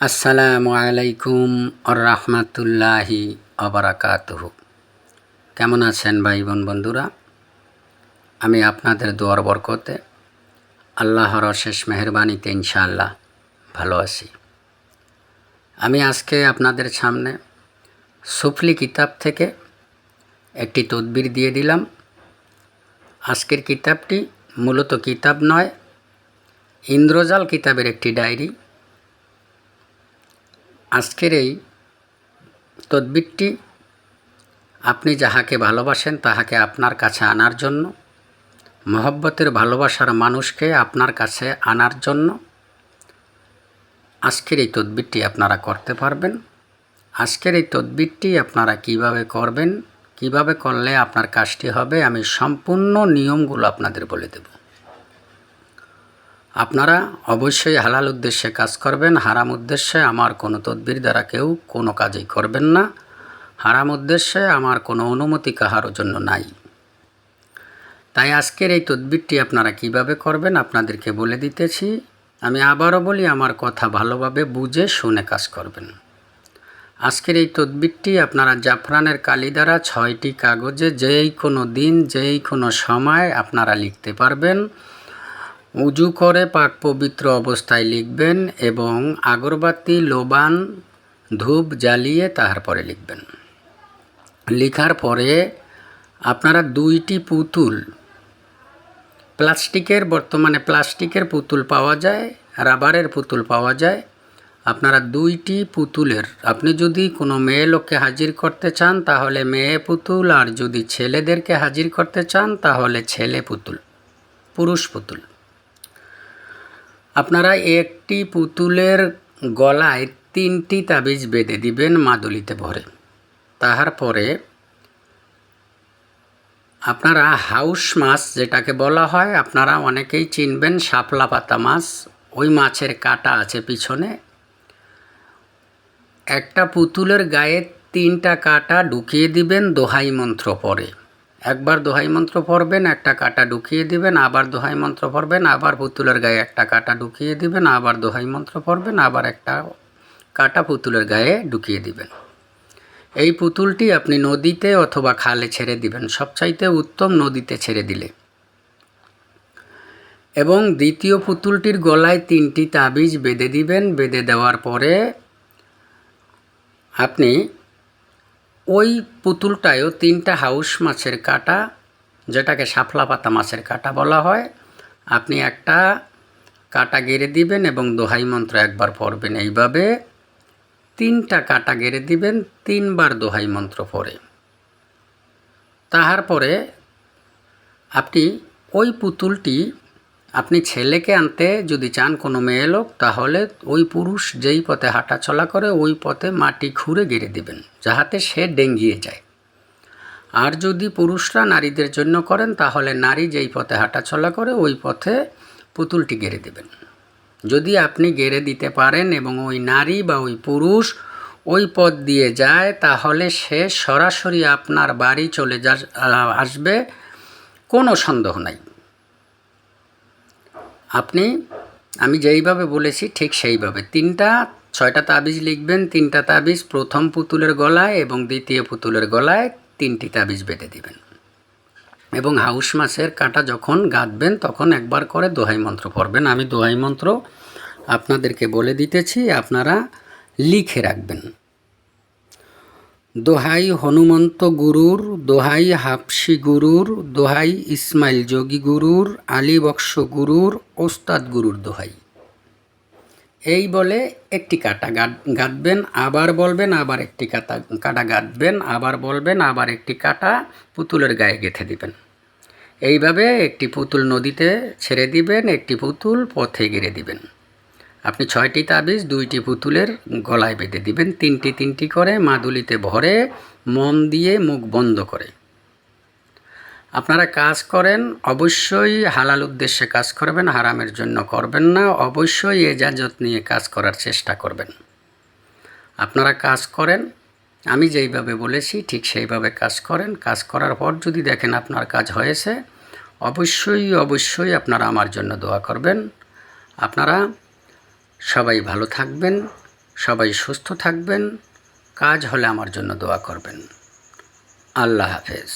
আসসালামু আলাইকুম রহমতুল্লাহি অবরাকাতুহ কেমন আছেন ভাই বোন বন্ধুরা? আমি আপনাদের দোয়ার বরকতে আল্লাহর অশেষ মেহরবানিতে ইনশাআল্লাহ ভালো আছি। আমি আজকে আপনাদের সামনে সুফলি কিতাব থেকে একটি তদবির দিয়ে দিলাম। আজকের কিতাবটি মূলত কিতাব নয়, ইন্দ্রজাল কিতাবের একটি ডায়েরি। আজকের এই তদবিরটি আপনি যাহাকে ভালোবাসেন তাহাকে আপনার কাছে আনার জন্য, মহব্বতের ভালোবাসার মানুষকে আপনার কাছে আনার জন্য আজকের এই তদবিরটি আপনারা করতে পারবেন। আজকের এই তদবিরটি আপনারা কীভাবে করবেন, কীভাবে করলে আপনার কাজটি হবে, আমি সম্পূর্ণ নিয়মগুলো আপনাদের বলে দেব। আপনারা অবশ্যই হালাল উদ্দেশ্যে কাজ করবেন, হারাম উদ্দেশ্যে আমার কোনো তদবির দ্বারা কেউ কোনো কাজই করবেন না, হারাম উদ্দেশ্যে আমার কোনো অনুমতি কাহারও জন্য নাই। তাই আজকের এই তদবিরটি আপনারা কীভাবে করবেন আপনাদেরকে বলে দিতেছি। আমি আবারও বলি, আমার কথা ভালোভাবে বুঝে শুনে কাজ করবেন। আজকের এই তদবিরটি আপনারা জাফরানের কালি দ্বারা ছয়টি কাগজে যেই কোনো দিন, যেই কোনো সময় আপনারা লিখতে পারবেন। উজু করে পাক পবিত্র অবস্থায় লিখবেন এবং আগরবাতি, লোবান, ধূপ জ্বালিয়ে তাহার পরে লিখবেন। লিখার পরে আপনারা দুইটি পুতুল, প্লাস্টিকের, বর্তমানে প্লাস্টিকের পুতুল পাওয়া যায়, রাবারের পুতুল পাওয়া যায়। আপনারা দুইটি পুতুলের, আপনি যদি কোনো মেয়ে লোককে হাজির করতে চান, তাহলে মেয়ে পুতুল, আর যদি ছেলেদেরকে হাজির করতে চান, তাহলে ছেলে পুতুল, পুরুষ পুতুল। আপনারা একটি পুতুলের গলায় তিনটি তাবিজ বেঁধে দিবেন মাদুলিতে ভরে। তাহার পরে আপনারা হাউস মাছ যেটাকে বলা হয়, আপনারা অনেকেই চিনবেন, শাপলা পাতা মাছ। ওই মাছের কাটা আছে পিছনে। একটা পুতুলের গায়ে তিনটা কাটা ঢুকিয়ে দিবেন দোহাই মন্ত্র পরে। একবার দোহাই মন্ত্র পড়বেন, একটা কাটা ঢুকিয়ে দিবেন, আবার দোহাই মন্ত্র পড়বেন, আবার পুতুলের গায়ে একটা কাটা ঢুকিয়ে দিবেন, আবার দোহাই মন্ত্র পড়বেন, আবার একটা কাটা পুতুলের গায়ে ঢুকিয়ে দিবেন। এই পুতুলটি আপনি নদীতে অথবা খালে ছেড়ে দিবেন, সবচাইতে উত্তম নদীতে ছেড়ে দিলে। এবং দ্বিতীয় পুতুলটির গলায় তিনটি তাবিজ বেঁধে দিবেন, বেঁধে দেওয়ার পরে আপনি ওই পুতুলটায়ও তিনটা হাউস মাছের কাটা, যেটাকে শাফলা পাতা মাছের কাটা বলা হয়। আপনি একটা কাটা গেড়ে দিবেন এবং দোহাই মন্ত্র একবার পড়বেন এইভাবে। তিনটা কাটা গেড়ে দিবেন, তিনবার দোহাই মন্ত্র পড়ে। তাহার পরে আপনি ওই পুতুলটি আপনি ছেলেকে আনতে যদি চান কোনো মেয়ে লোক, তাহলে ওই পুরুষ যেই পথে হাঁটা চলা করে, ওই পথে মাটি খুঁড়ে গেড়ে দিবেন, যাহাতে সে ডেঙ্গিয়ে যায়। আর যদি পুরুষরা নারীদের জন্য করেন, তাহলে নারী যেই পথে হাঁটা চলা করে, ওই পথে পুতুলটি গেড়ে দেবেন। যদি আপনি গেড়ে দিতে পারেন এবং ওই নারী বা ওই পুরুষ ওই পথ দিয়ে যায়, তাহলে সে সরাসরি আপনার বাড়ি চলে যা আসবে, কোনো সন্দেহ নাই। আপনি, আমি যেইভাবে বলেছি ঠিক সেইভাবে। তিনটা, ছয়টা তাবিজ লিখবেন, তিনটা তাবিজ প্রথম পুতুলের গলায় এবং দ্বিতীয় পুতুলের গলায় তিনটি তাবিজ বেঁধে দিবেন। এবং হাউস মাছের কাঁটা যখন গাঁথবেন তখন একবার করে দোহাই মন্ত্র পড়বেন। আমি দোহাই মন্ত্র আপনাদেরকে বলে দিতেছি, আপনারা লিখে রাখবেন। দোহাই হনুমন্ত গুরুর, দোহাই হাফসি গুরুর, দোহাই ইসমাইল যোগী গুরুর, আলী বক্স গুরুর, ওস্তাদ গুরুর দোহাই। এই বলে একটি কাটা গাঁথবেন, আবার বলবেন, আবার একটি কাটা কাটা গাঁথবেন, আবার বলবেন, আবার একটি কাটা পুতুলের গায়ে গেঁথে দিবেন। এইভাবে একটি পুতুল নদীতে ছেড়ে দিবেন, একটি পুতুল পথে গেড়ে দিবেন। আপনি ছয়টি তাবিজ, দুইটি পুতুলের গলায় বেঁধে দিবেন, তিনটি তিনটি করে মাদুলিতে ভরে, মন দিয়ে মুখ বন্ধ করে। আপনারা কাজ করেন, অবশ্যই হালাল উদ্দেশ্যে কাজ করবেন, হারামের জন্য করবেন না, অবশ্যই এজাজত নিয়ে কাজ করার চেষ্টা করবেন। আপনারা কাজ করেন, আমি যেইভাবে বলেছি ঠিক সেইভাবে কাজ করেন, কাজ করার পর যদি দেখেন আপনার কাজ হয়েছে, অবশ্যই অবশ্যই আপনারা আমার জন্য দোয়া করবেন। আপনারা সবাই ভালো থাকবেন সবাই সুস্থ থাকবেন কাজ হলে আমার জন্য দোয়া করবেন। আল্লাহ হাফেজ।